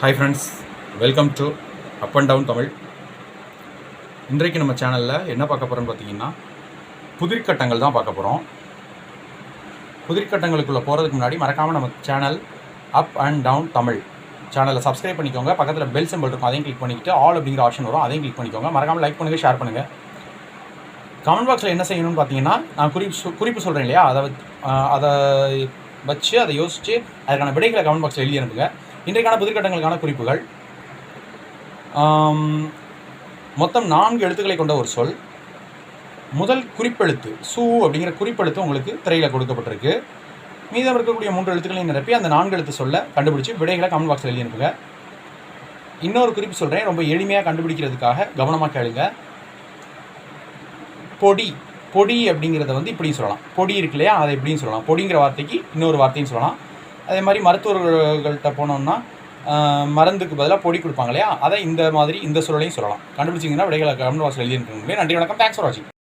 Hi friends welcome to up and down Tamil இன்றைக்கு நம்ம சேனலில் என்ன பார்க்க போகிறோன்னு பார்த்தீங்கன்னா புதிர்கட்டங்கள் தான் பார்க்க போகிறோம் புதிர்கட்டங்களுக்குள்ளே போகிறதுக்கு முன்னாடி மறக்காமல் நம்ம channel up and down Tamil சேனலை சப்ஸ்கிரைப் பண்ணிக்கோங்க. பக்கத்தில் பெல் சிம்பிள் இருக்கும் அதையும் கிளிக் பண்ணிக்கிட்டு ஆல் அப்படிங்கிற ஆப்ஷன் வரும் அதையும் கிளிக் பண்ணிக்கோங்க. மறக்காமல் லைக் பண்ணுங்கள் ஷேர் பண்ணுங்கள் கமெண்ட் பாக்ஸில் என்ன செய்யணும்னு பார்த்தீங்கன்னா நான் குறிப்பு குறிப்பு சொல்கிறேன் இல்லையா? அதை அதை வச்சு அதை யோசித்து அதுக்கான விடைகளை கமெண்ட் பாக்ஸில் எழுதி அனுப்புங்க. இன்றைக்கான புதிர்கட்டங்களுக்கான குறிப்புகள். மொத்தம் நான்கு எழுத்துக்களை கொண்ட ஒரு சொல். முதல் குறிப்பெழுத்து சு அப்படிங்கிற குறிப்பெழுத்து உங்களுக்கு திரையில் கொடுக்கப்பட்டிருக்கு. மீதம் இருக்கக்கூடிய மூன்று எழுத்துக்களையும் நிரப்பி அந்த நான்கு எழுத்து சொல்ல கண்டுபிடிச்சு விடைகளை கமெண்ட் பாக்ஸில் எழுதி அனுப்புங்க. இன்னொரு குறிப்பு சொல்கிறேன் ரொம்ப எளிமையாக கண்டுபிடிக்கிறதுக்காக கவனமாக கேளுங்க. பொடி பொடி அப்படிங்கிறத வந்து இப்படியும் சொல்லலாம். பொடி இருக்கு இல்லையா அதை இப்படியும் சொல்லலாம். பொடிங்கிற வார்த்தைக்கு இன்னொரு வார்த்தையும் சொல்லலாம். அதே மாதிரி மருத்துவர்கள்ட்ட போனோம்னா மருந்துக்கு பதிலாக பொடி கொடுப்பாங்க இல்லையா? அதை இந்த மாதிரி இந்த சூழலையும் சொல்லலாம். கண்டுபிடிச்சிங்கன்னா விடைகளை கமெண்ட் பாக்ஸில் எழுதி நன்றி வணக்கம். தேங்க்ஸ் ஃபார் வாட்சிங்